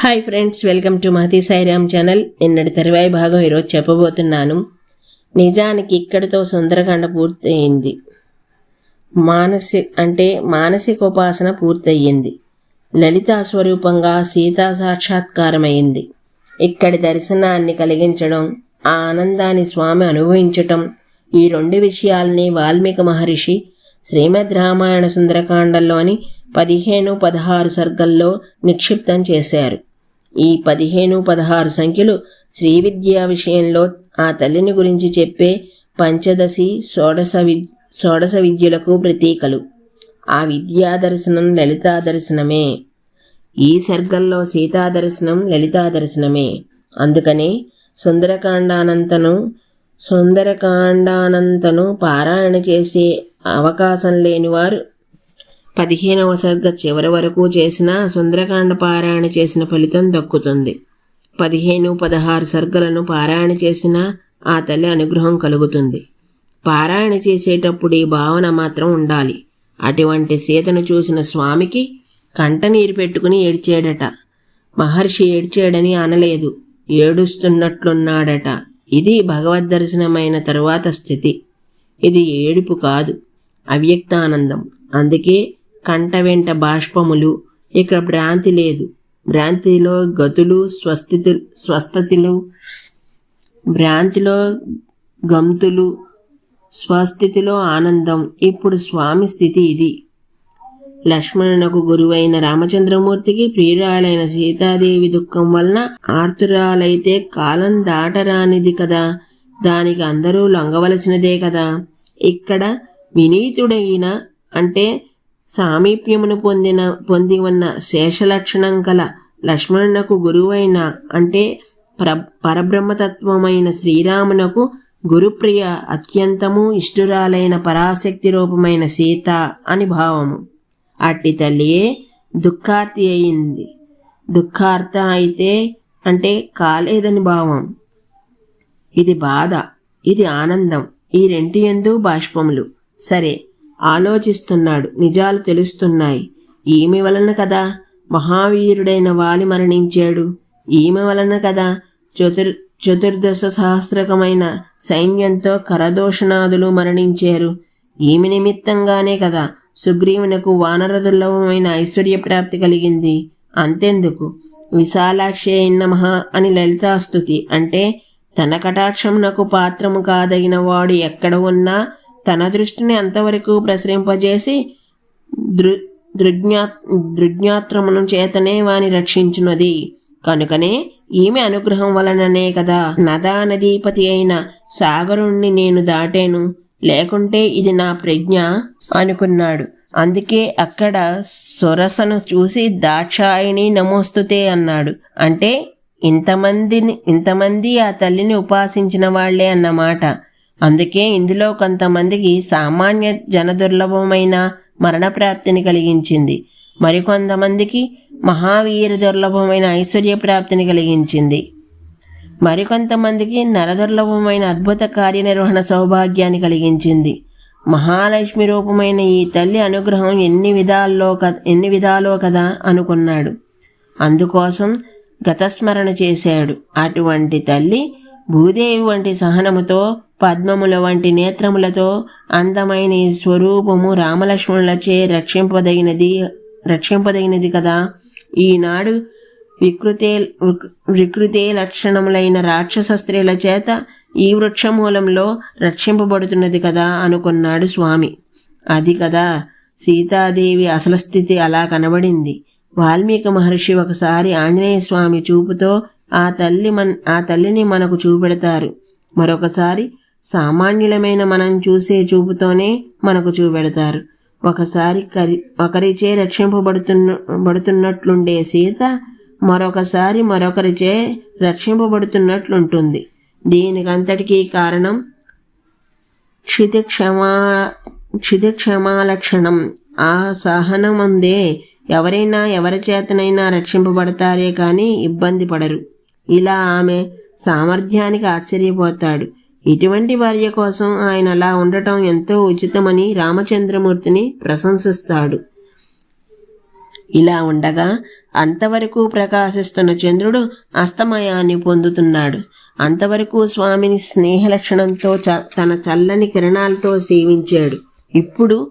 Hi friends welcome to Mahathi Sairam channel. నిన్నటి తరువాయి భాగం ఈరోజు చెప్పబోతున్నాను. నిజానికి ఇక్కడితో సుందరకాండ పూర్తయింది. మానసి అంటే మానసికోపాసన పూర్తయింది. లలితా స్వరూపంగా సీతా సాక్షాత్కారమైంది. ఇక్కడి దర్శనాన్ని కలిగించడం ఆ ఆనందాన్ని స్వామి అనుభవించటం ఈ రెండు విషయాల్ని వాల్మీకి మహర్షి శ్రీమద్ రామాయణ సుందరకాండలోని పదిహేను పదహారు సర్గల్లో నిక్షిప్తం చేశారు. ఈ పదిహేను పదహారు సంఖ్యలు శ్రీ విద్యా విషయంలో ఆ తల్లిని గురించి చెప్పే పంచదశి షోడశ వి షోడశ విద్యలకు ప్రతీకలు. ఆ విద్యా దర్శనం లలితా దర్శనమే. ఈ సర్గల్లో సీతా దర్శనం లలితా దర్శనమే. అందుకనే సుందరకాండానంతను సుందరకాండానంతను పారాయణ చేసే అవకాశం లేనివారు పదిహేనవ సర్గ చివరి వరకు చేసిన సుందరకాండ పారాయణ చేసిన ఫలితం దక్కుతుంది. పదిహేను పదహారు సర్గలను పారాయణ చేసిన ఆ తల్లి అనుగ్రహం కలుగుతుంది. పారాయణ చేసేటప్పుడు ఈ భావన మాత్రం ఉండాలి. అటువంటి సీతను చూసిన స్వామికి కంటనీరు పెట్టుకుని ఏడ్చాడట. మహర్షి ఏడ్చాడని అనలేదు. ఏడుస్తున్నట్లున్నాడట. ఇది భగవద్ దర్శనమైన తరువాత స్థితి. ఇది ఏడుపు కాదు అవ్యక్తానందం. అందుకే కంట వెంట బాష్పములు ఇక్కడ భ్రాంతి లేదు. భ్రాంతిలో గతులు స్వస్థితు స్వస్థతిలు భ్రాంతిలో గంతులు స్వస్థితిలో ఆనందం. ఇప్పుడు స్వామి స్థితి ఇది. లక్ష్మణునకు గురువైన రామచంద్రమూర్తికి ప్రియురాలైన సీతాదేవి దుఃఖం వలన ఆర్తురాలైతే కాలం దాటరానిది కదా. దానికి అందరూ లొంగవలసినదే కదా. ఇక్కడ వినీతుడైన అంటే సామీప్యమును పొందిన పొంది ఉన్న శేషలక్షణం కల లక్ష్మణునకు గురువైన అంటే ప్ర పరబ్రహ్మతత్వమైన శ్రీరామునకు గురుప్రియ అత్యంతము ఇష్టురాలైన పరాశక్తి రూపమైన సీత అని భావము. అట్టి తల్లియే దుఃఖార్తి అయింది. దుఃఖార్త అయితే అంటే కాలేదని భావం. ఇది బాధ ఇది ఆనందం. ఈ రెంటి ఎందు బాష్పములు. సరే ఆలోచిస్తున్నాడు నిజాలు తెలుస్తున్నాయి. ఈమె వలన కదా మహావీరుడైన వాలి మరణించాడు. ఈమె వలన కదా చతుర్ చతుర్దశ సహస్రకమైన సైన్యంతో కరదోషణాదులు మరణించారు. ఈమె నిమిత్తంగానే కదా సుగ్రీవునకు వానరదుర్లభమైన ఐశ్వర్య ప్రాప్తి కలిగింది. అంతెందుకు? విశాలాక్షి నమః అని లలితాస్తుతి అంటే తన కటాక్షమునకు పాత్రము కాదగిన వాడు ఎక్కడ ఉన్నా తన దృష్టిని అంతవరకు ప్రసరింపజేసి దృ దృజ్ఞా దృజ్ఞాత్రమును చేతనే వాని రక్షించున్నది కనుకనే ఈమె అనుగ్రహం వలననే కదా నదా నదీపతి అయిన సాగరుణ్ణి నేను దాటాను. లేకుంటే ఇది నా ప్రజ్ఞ అనుకున్నాడు. అందుకే అక్కడ సొరసను చూసి దాక్షాయిని నమోస్తుతే అన్నాడు. అంటే ఇంతమందిని ఇంతమంది ఆ తల్లిని ఉపాసించిన వాళ్ళే అన్నమాట. అందుకే ఇందులో కొంతమందికి సామాన్య జనదుర్లభమైన మరణప్రాప్తిని కలిగించింది. మరికొంతమందికి మహావీర దుర్లభమైన ఐశ్వర్య ప్రాప్తిని కలిగించింది. మరికొంతమందికి నరదుర్లభమైన అద్భుత కార్యనిర్వహణ సౌభాగ్యాన్ని కలిగించింది. మహాలక్ష్మి రూపమైన ఈ తల్లి అనుగ్రహం ఎన్ని విధాల్లో ఎన్ని విధాలో కదా అనుకున్నాడు. అందుకోసం గతస్మరణ చేశాడు. అటువంటి తల్లి భూదేవి వంటి సహనముతో పద్మముల వంటి నేత్రములతో అందమైన ఈ స్వరూపము రామలక్ష్మణులచే రక్షింపదగినది రక్షింపదగినది కదా. ఈనాడు వికృతే వికృతే లక్షణములైన రాక్షస స్త్రీల చేత ఈ వృక్షమూలంలో రక్షింపబడుతున్నది కదా అనుకున్నాడు స్వామి. అది కదా సీతాదేవి అసలు స్థితి అలా కనబడింది. వాల్మీకి మహర్షి ఒకసారి ఆంజనేయ స్వామి చూపుతో ఆ తల్లి మన్ ఆ తల్లిని మనకు చూపెడతారు. మరొకసారి సామాన్యులమైన మనం చూసే చూపుతోనే మనకు చూపెడతారు. ఒకసారి కరి ఒకరిచే రక్షింపబడుతున్న బడుతున్నట్లుండే సీత మరొకసారి మరొకరిచే రక్షింపబడుతున్నట్లుంటుంది. దీనికంతటికీ కారణం క్షితిక్షమా క్షితిక్షమాలక్షణం. ఆ సహనం ఉందే ఎవరైనా ఎవరి చేతనైనా రక్షింపబడతారే కానీ ఇబ్బంది పడరు. ఇలా ఆమె సామర్థ్యానికి ఆశ్చర్యపోతాడు. ఇటువంటి భార్య కోసం ఆయన అలా ఉండటం ఎంతో ఉచితమని రామచంద్రమూర్తిని ప్రశంసిస్తాడు. ఇలా ఉండగా అంతవరకు ప్రకాశిస్తున్న చంద్రుడు అస్తమయాన్ని పొందుతున్నాడు. అంతవరకు స్వామిని స్నేహలక్షణంతో చ తన చల్లని కిరణాలతో సేవించాడు. ఇప్పుడు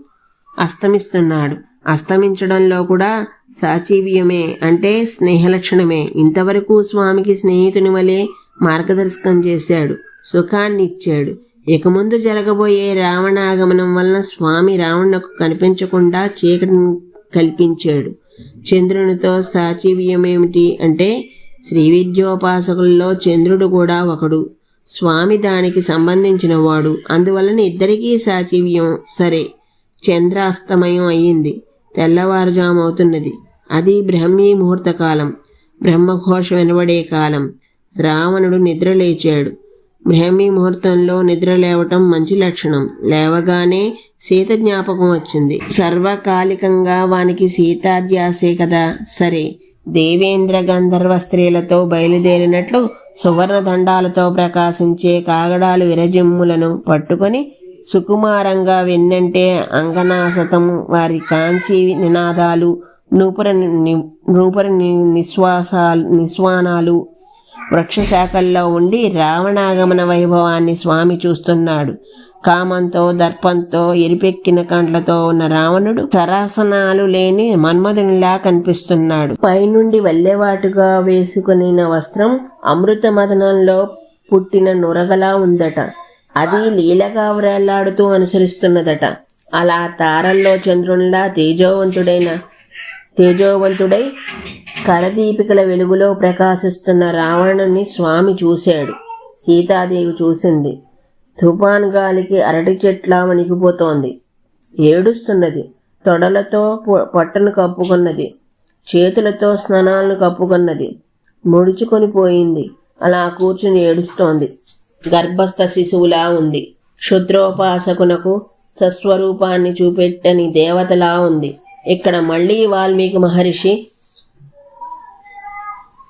అస్తమిస్తున్నాడు. అస్తమించడంలో కూడా సాచీవ్యమే అంటే స్నేహలక్షణమే. ఇంతవరకు స్వామికి స్నేహితుని వలె మార్గదర్శకం చేశాడు. సుఖాన్ని ఇచ్చాడు. ఇక ముందు జరగబోయే రావణాగమనం వలన స్వామి రావణకు కనిపించకుండా చీకటిని కల్పించాడు. చంద్రునితో సాచీవ్యమేమిటి అంటే శ్రీ విద్యోపాసకుల్లో చంద్రుడు కూడా ఒకడు. స్వామి దానికి సంబంధించిన వాడు. అందువలన ఇద్దరికీ సాచివ్యం సరే. చంద్రాస్తమయం అయ్యింది. తెల్లవారుజాము అవుతున్నది అది బ్రహ్మీ ముహూర్త కాలం బ్రహ్మఘోష వినబడే కాలం. రావణుడు నిద్ర లేచాడు బ్రాహ్మీ ముహూర్తంలో నిద్ర లేవటం మంచి లక్షణం. లేవగానే సీత జ్ఞాపకం వచ్చింది. సర్వకాలికంగా వానికి సీతాధ్యాసే కదా? సరే. దేవేంద్ర గంధర్వ స్త్రీలతో బయలుదేరినట్లు సువర్ణ దండాలతో ప్రకాశించే కాగడాలు విరజిమ్ములను పట్టుకొని సుకుమారంగా వెన్నంటే అంగనాసతం వారి కాంచి నినాదాలు నూపుర ని- నూపుర నిశ్వాసాలు నిస్వానాలు వృక్షశాఖల్లో ఉండి రావణాగమన వైభవాన్ని స్వామి చూస్తున్నాడు. కామంతో దర్పంతో ఎరిపెక్కిన కండ్లతో ఉన్న రావణుడు సరాసనాలు లేని మన్మధునిలా కనిపిస్తున్నాడు. పైనుండి వల్లెవాటుగా వేసుకునిన వస్త్రం అమృత మదనంలో పుట్టిన నురగలా ఉందట. అది లీలగా వ్రేలాడుతూ అనుసరిస్తున్నదట. అలా తారల్లో చంద్రునిలా తేజోవంతుడైన తేజోవంతుడై కరదీపికల వెలుగులో ప్రకాశిస్తున్న రావణుని స్వామి చూశాడు. సీతాదేవి చూసింది. తుఫాన్ గాలికి అరటి చెట్లా వణికిపోతోంది. ఏడుస్తున్నది. తొడలతో పట్టును కప్పుకున్నది. చేతులతో స్నానాలను కప్పుకున్నది. ముడుచుకొని పోయింది. అలా కూర్చుని ఏడుస్తోంది. గర్భస్థ శిశువులా ఉంది. క్షుద్రోపాసకునకు సస్వరూపాన్ని చూపెట్టని దేవతలా ఉంది. ఇక్కడ మళ్ళీ వాల్మీకి మహర్షి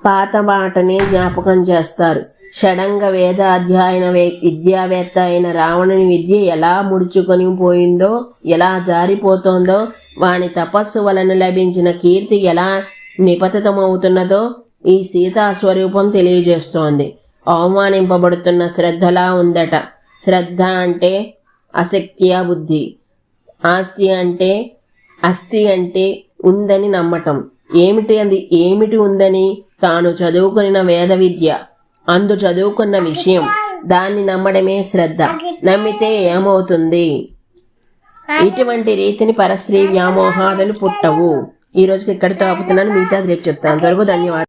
పాత మాటనే జ్ఞాపకం చేస్తారు. షడంగ వేద అధ్యయన వే- విద్యావేత్త అయిన రావణుని విద్య ఎలా ముడుచుకొని పోయిందో ఎలా జారిపోతోందో వాని తపస్సు వలన లభించిన కీర్తి ఎలా నిపతితమవుతున్నదో ఈ సీతా స్వరూపం తెలియజేస్తోంది. అవమానింపబడుతున్న శ్రద్ధలా ఉందట. శ్రద్ధ అంటే అశక్తియ బుద్ధి. ఆస్తి అంటే అస్థి అంటే ఉందని నమ్మటం. ఏమిటి అది? ఏమిటి ఉందని తాను చదువుకున్న వేద విద్య అందు చదువుకున్న విషయం దాన్ని నమ్మడమే శ్రద్ధ. నమ్మితే ఏమవుతుంది? ఇటువంటి రీతిని పరస్త్రీ వ్యామోహాదులు పుట్టవు. ఈ రోజుకి ఇక్కడితో ఆపుతున్నాను మిగతా రేపు చెప్తాను. అంతవరకు ధన్యవాదాలు.